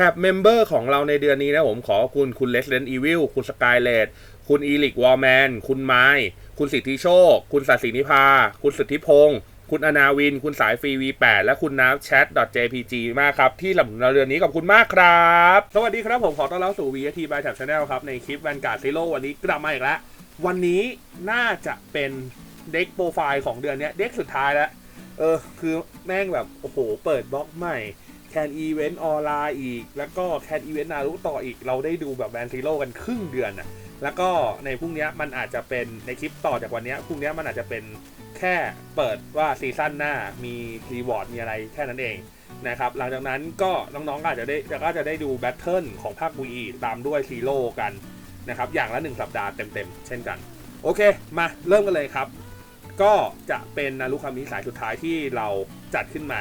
แท็บเมมเบอร์ของเราในเดือนนี้นะผมขอขอบคุณคุณ Resident Evil คุณสกายเลดคุณอีลิกวอลแมน คุณไม้ คุณสิทธิโชค คุณสัตย์ศรีนิพา คุณสุทธิพงศ์คุณอนาวิน คุณสายฟรี V8 และคุณน้ำ chat jpg มากครับ ที่หลับเราเดือนนี้ขอบคุณมากครับ สวัสดีครับผมขอต้อนรับสู่ VT by Tab Channel ครับ ในคลิป Vanguard Zero วันนี้กลับมาอีกแล้ว วันนี้น่าจะเป็นเด็กโปรไฟล์ของเดือนนี้เด็กสุดท้ายแล้ว เออ คือแม่งแบบ โอ้โห เปิดบล็อกใหม่ นอีเวนต์ออนไลน์อีก แล้วก็แคนอีเวนต์นารุต่ออีก เราได้ดูแบบแวนซีโร่กันครึ่งเดือนน่ะแล้วก็ในพรุ่งนี้มันอาจจะเป็นในคลิปต่อจากวันนี้พรุ่งนี้มันอาจจะเป็นแค่เปิดว่าซีซั่นหน้ามีรีวอร์ดมีอะไรแค่นั้นเองนะครับหลังจากนั้นก็น้องๆก็อาจจะได้ก็จะได้ดูแบทเทิลของภาค VE ตามด้วยซีโร่กันนะครับอย่างละ 1 สัปดาห์เต็มๆ เช่นกัน โอเค มาเริ่มกันเลยครับ ก็จะเป็นนารุคามิสายสุดท้ายที่เราจัดขึ้นมา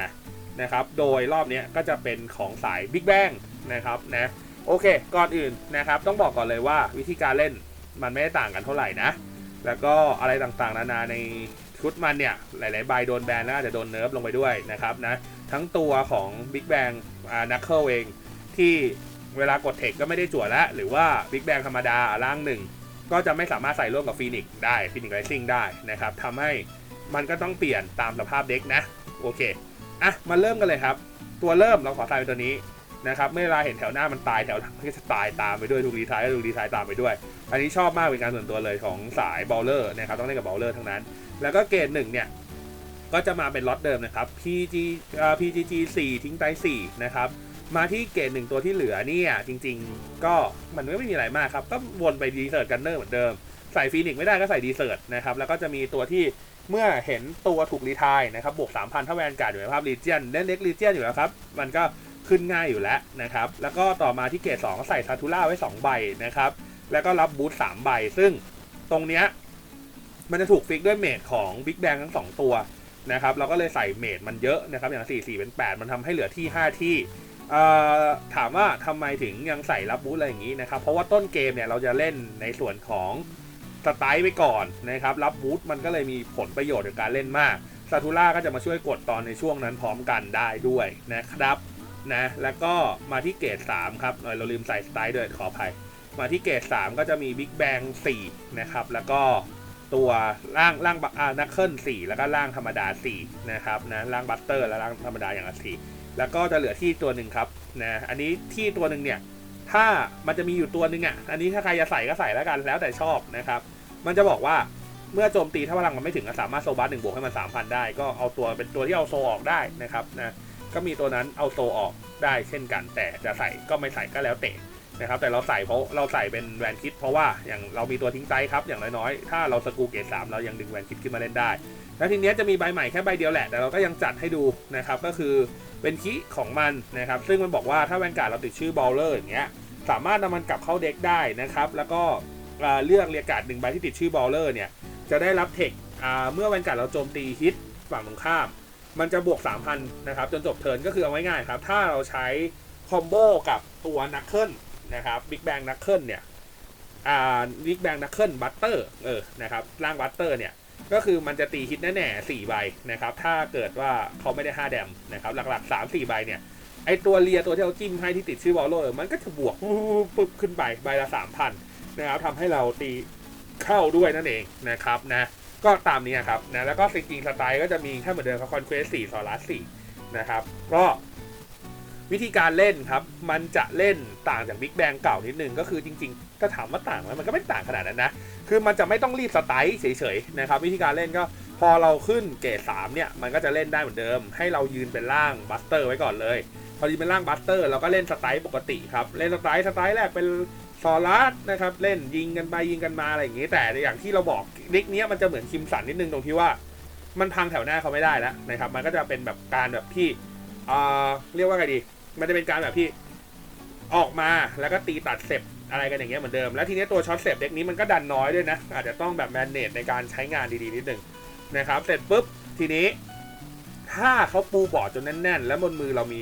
นะครับ โดยรอบนี้ก็จะเป็นของสาย Big Bang นะครับนะโอเค ก่อนอื่นนะครับ ต้องบอกก่อนเลยว่าวิธีการเล่นมันไม่ได้ต่างกันเท่าไหร่นะ แล้วก็อะไรต่างๆ นานาในชุดมันเนี่ย หลายๆใบโดนแบนแล้วอาจจะโดนเนิร์ฟลงไปด้วยนะครับนะ ทั้งตัวของ Big Bang อ่านักเคิลเอง ที่เวลากดเทคก็ไม่ได้จั่วแล้ว หรือว่า Big Bang ธรรมดาร่างหนึ่งก็จะไม่สามารถใส่ร่วมกับฟีนิกซ์ได้ฟีนิกซ์ไรซิ่งได้นะครับทำให้มันก็ต้องเปลี่ยนตามสภาพเด็กนะ โอเค อะมาเริ่มกันเลยครับ ตัวเริ่มเราขอใส่เป็นตัวนี้นะครับเมื่อเวลาเห็นแถวหน้ามันตายแถวหลังก็จะตายตามไปด้วยถูกรีไทายก็ถูกรีไทายตามไปด้วย อันนี้ชอบมากเป็นการส่วนตัวเลยของสายบอลเลอร์นะครับต้องเล่นกับบอลเลอร์ทั้งนั้น แล้วก็เกรดหนึ่งเนี่ยก็จะมาเป็นล็อตเดิมนะครับ PG เอ่อ PGG 4ทิ้งไต4นะครับมาที่เกรดหนึ่งตัวที่เหลือเนี่ยจริง ๆ ก็มันไม่มีอะไรมากครับก็วนไปดีเซิร์ตกันเนอร์เหมือนเดิมใส่ฟีนิกไม่ได้ก็ใส่ดีเซิร์ตนะครับแล้วก็จะมีตัวที่ เมื่อเห็นตัวถูกรีทายนะครับบวก 3,000 ถ้าแวนการ์ดอยู่ในภาพรีเจียนเล่นเล็กรีเจียนอยู่แล้วครับ มันก็ขึ้นง่ายอยู่แล้วนะครับ แล้วก็ต่อมาที่เกรด2ใส่ซาทูล่าไว้ 2 ใบนะครับ แล้วก็รับบูท3ใบ ซึ่งตรงเนี้ยมันจะถูกฟิกด้วยเมดของ Big Bang ทั้ง 2 ตัวนะครับ เราก็เลยใส่เมดมันเยอะนะครับ อย่าง 4 4 เป็น 8 มันทำให้เหลือที่ 5 ที่ถามว่าทำไมถึงยังใส่รับบูทอะไรอย่างนี้นะครับ เพราะว่าต้นเกมเนี่ยเราจะเล่นในส่วนของ สไตล์ไปก่อนนะครับ รับบูทมันก็เลยมีผลประโยชน์ในการเล่นมากซาทูล่าก็จะมาช่วยกดตอนในช่วงนั้นพร้อมกันได้ด้วยนะครับนะแล้วก็มาที่เกรด3ครับเออเราลืมใส่สไตล์ด้วยขออภัย มาที่เกรด3ก็จะมี Big Bang 4นะครับ แล้วก็ตัวร่างร่างอ่านักเคิล4แล้วก็ร่างธรรมดา4นะครับนะร่างบัตเตอร์และร่างธรรมดาอย่างละ4แล้วก็จะเหลือที่ตัวหนึ่งครับนะอันนี้ที่ตัวหนึ่งเนี่ยถ้ามันจะมีอยู่ตัวหนึ่งอะ อันนี้ถ้าใครจะใส่ก็ใส่แล้วกันแล้วแต่ชอบนะครับ มันจะบอกว่าเมื่อโจมตีถ้าพลังมันไม่ถึงก็สามารถโซบัสหนึ่งบวกให้มัน3,000ได้ ก็เอาตัวเป็นตัวที่เอาโซออกได้นะครับนะก็มีตัวนั้นเอาโซออกได้เช่นกัน แต่จะใส่ก็ไม่ใส่ก็แล้วแต่นะครับแต่เราใส่เพราะเราใส่เป็นแวนคิด เพราะว่าอย่างเรามีตัวทิ้งไซครับอย่างน้อยๆถ้าเราสกูเกตสามเรายังดึงแวนคิดขึ้นมาเล่นได้ แล้วทีเนี้ยจะมีใบใหม่แค่ใบเดียวแหละ แต่เราก็ยังจัดให้ดูนะครับก็คือเป็นคีของมันนะครับซึ่งมันบอกว่าถ้าแวนการ์ดเราติดชื่อบอลเลอร์อย่างเงี้ยสามารถนำมันกลับเข้าเด็กได้นะครับแล้วก็ เอ่อเลือกเรียการ์ดหนึ่งใบที่ติดชื่อบอลเลอร์เนี่ย จะได้รับเทคเมื่อแวนการ์ดเราโจมตีฮิตฝั่งตรงข้าม มันจะบวก 3,000 นะครับ จนจบเทิร์นก็คือเอาไว้ง่ายครับ ถ้าเราใช้คอมโบกับตัวนักเคิลนะครับบิ๊กแบงนักเคิลเนี่ยบิ๊กแบงนักเคิลบัตเตอร์เออนะครับร่างบัตเตอร์เนี่ยก็คือมันจะตีฮิตแน่ๆ4ใบนะครับ ถ้าเกิดว่าเขาไม่ได้ 5 แดมนะครับ หลักๆ 3 4 ใบเนี่ย ไอตัวเลียตัวที่เราจิ้มให้ที่ติดชื่อบอลโลเออมันก็จะบวกปุ๊บขึ้นไปใบละ 3,000 นะครับทำให้เราตีเข้าด้วยนั่นเองนะครับนะก็ตามนี้ครับนะแล้วก็จริงๆสไตล์ก็จะมีแค่เหมือนเดิมครับคอนเควสสี่ซอรัสสี่นะครับก็วิธีการเล่นครับ มันจะเล่นต่างจากบิ๊กแบงเก่านิดนึงก็คือจริงๆถ้าถามว่าต่างไหมมันก็ไม่ต่างขนาดนั้นนะ คือมันจะไม่ต้องรีบสไตล์เฉยๆนะครับ วิธีการเล่นก็พอเราขึ้นเกรดสามเนี่ย มันก็จะเล่นได้เหมือนเดิม ให้เรายืนเป็นร่างบัสเตอร์ไว้ก่อนเลย พอยืนเป็นร่างบัสเตอร์เราก็เล่นสไตล์ปกติครับ เล่นสไตล์สไตล์แรกเป็น ซอรัสนะครับ เล่นยิงกันไปยิงกันมาอะไรอย่างงี้แต่อย่างที่เราบอกดิกเนี้ยมันจะเหมือนคิมสันนิดนึงตรงที่ว่ามันพังแถวหน้าเขาไม่ได้แล้วนะครับ มันก็จะเป็นแบบการแบบที่เอ่อเรียกว่าไงดี มันจะเป็นการแบบที่ออกมาแล้วก็ตีตัดเสร็จอะไรกันอย่างเงี้ยเหมือนเดิม แล้วทีนี้ตัวช็อตเสร็จเด็กนี้มันก็ดันน้อยด้วยนะ อาจจะต้องแบบแมนเนจในการใช้งานดีๆนิดนึงนะครับ เสร็จปุ๊บทีนี้ถ้าเขาปูบอร์ดจนแน่น ๆ แล้วบนมือเรามี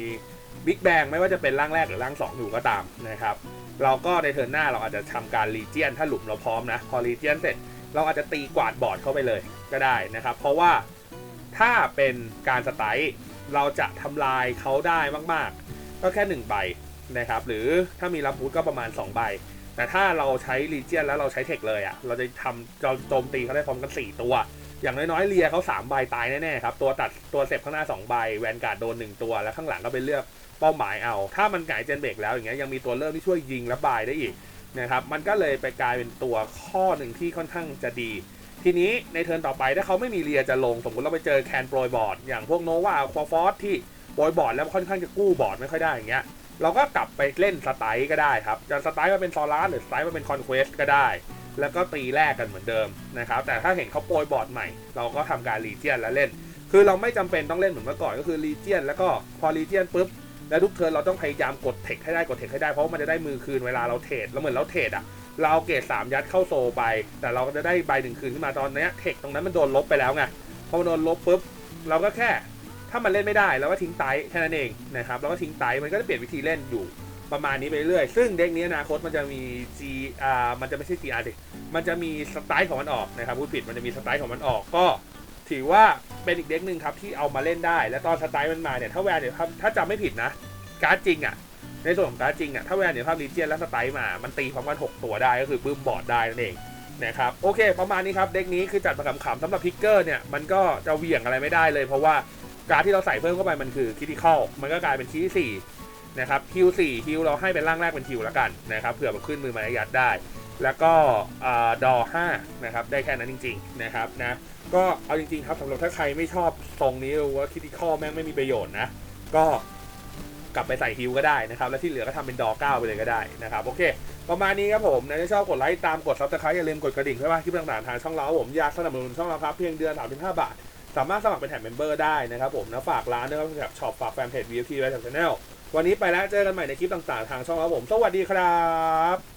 บิ๊กแบงไม่ว่าจะเป็นร่างแรกหรือร่างสองอยู่ก็ตามนะครับ เราก็ในเทิร์นหน้าเราอาจจะทำการรีเจียนถ้าหลุมเราพร้อมนะ พอรีเจียนเสร็จ เราอาจจะตีกวาดบอร์ดเข้าไปเลยก็ได้นะครับ เพราะว่าถ้าเป็นการสไตล์เราจะทำลายเขาได้มากๆ ก็แค่หนึ่งใบนะครับ หรือถ้ามีรับบูทก็ประมาณ 2 ใบ แต่ถ้าเราใช้ลีเจียนแล้วเราใช้เทคเลยอะ่ะ เราจะทำเราโจมตีเขาได้พร้อมกัน 4 ตัว อย่างน้อยๆเลียเขา3ใบตายแน่ๆครับ ตัวตัดตัวเสพข้างหน้า2ใบแวนการ์ดโดน1ตัว แล้วข้างหลังก็ไปเลือกเป้าหมายเอา ถ้ามันหงายเจนเบรกแล้วอย่างเงี้ยยังมีตัวเริ่มที่ช่วยยิงและบายได้อีกนะครับมันก็เลยไปกลายเป็นตัวข้อหนึ่งที่ค่อนข้างจะดี ทีนี้ในเทิร์นต่อไปถ้าเขาไม่มีเรียจะลง สมมติเราไปเจอแคนโปรยบอร์ดอย่างพวกโนวาควอฟอสที่โปรยบอร์ดแล้วค่อนข้างจะกู้บอร์ดไม่ค่อยได้อย่างเงี้ยเราก็กลับไปเล่นสไตล์ก็ได้ครับจะสไตล์มาเป็นซอลาร์หรือสไตล์มาเป็นคอนเควสก็ได้ แล้วก็ตีแลกกันเหมือนเดิมนะครับ แต่ถ้าเห็นเขาโปรยบอร์ดใหม่ เราก็ทำการรีเจียนแล้วเล่น คือเราไม่จำเป็นต้องเล่นเหมือนเมื่อก่อนก็คือรีเจียนแล้วก็พอรีเจียนปุ๊บแล้วทุกเทิร์นเราต้องพยายามกดเทคให้ได้กดเทคให้ได้เพราะว่ามันจะได้มือคืนเวลาเราเทรดแล้วเหมือนเราเทรดอะเราเกรดสามยัดเข้าโซไป แต่เราก็จะได้ใบหนึ่งคืนขึ้นมาตอนนี้เทคตรงนั้นมันโดนลบไปแล้วไงพอมันโดนลบปุ๊บเราก็แค่ถ้ามันเล่นไม่ได้เราก็ทิ้งไตแค่นั้นเองนะครับเราก็ทิ้งไตมันก็จะเปลี่ยนวิธีเล่นอยู่ ประมาณนี้ไปเรื่อยซึ่งเด็กนี้อนาคตมันจะมี G อ่ามันจะไม่ใช่ GR ดิมันจะมีสไตล์ของมันออกนะครับพูดผิดมันจะมีสไตล์ของมันออกก็ถือว่าเป็นอีกเด็กหนึ่งครับที่เอามาเล่นได้ และตอนสไตล์มันมาเนี่ยถ้าแวนเนี่ยครับถ้าจำไม่ผิดนะการ์ดจริงอะในส่วนของการ์ดจริงอะถ้าแวนเนี่ยภาพลีเจียนและสไตล์มา มันตีพร้อมกัน6ตัวได้ก็คือบึ้มบอร์ดได้นั่นเองนะครับโอเค ประมาณนี้ครับเด็กนี้คือจัดมาขำๆสำหรับพิกเกอร์เนี่ยมันก็จะเหวี่ยงอะไรไม่ได้เลย เพราะว่าการ์ดที่เราใส่เพิ่มเข้าไปมันคือคิติคอลมันก็กลายเป็นคีที่4 นะครับคิวสี่คิวเราให้เป็นร่างแรกเป็นคิวแล้วกันนะครับเผื่อมันขึ้นมือมายัดได้ แล้วก็ดอห้านะครับได้แค่นั้นจริง ๆนะครับนะก็เอาจริงๆครับสำหรับถ้าใครไม่ชอบทรงนี้หรือว่าคิติคอแม่งไม่มีประโยชน์นะก็กลับไปใส่ฮิวก็ได้นะครับ แล้วที่เหลือก็ทำเป็นดอเก้าไปเลยก็ได้นะครับ โอเค ประมาณนี้ครับผมนะถ้าชอบกดไลค์ตามกดซับสไครต์อย่าลืมกดกระดิ่งเพื่อว่าคลิปต่างๆทางช่องเราผมอยากสนับสนุนช่องเราครับเพียงเดือน 35 บาท สามารถสมัครเป็นแถบเมมเบอร์ได้นะครับผมนะฝากร้านด้วยครับแบบช็อปฝากแฟนเพจ VFT ไว้แถบชาแนล วันนี้ไปแล้วเจอกันใหม่ในคลิปต่างๆทางช่องครับผม สวัสดีครับ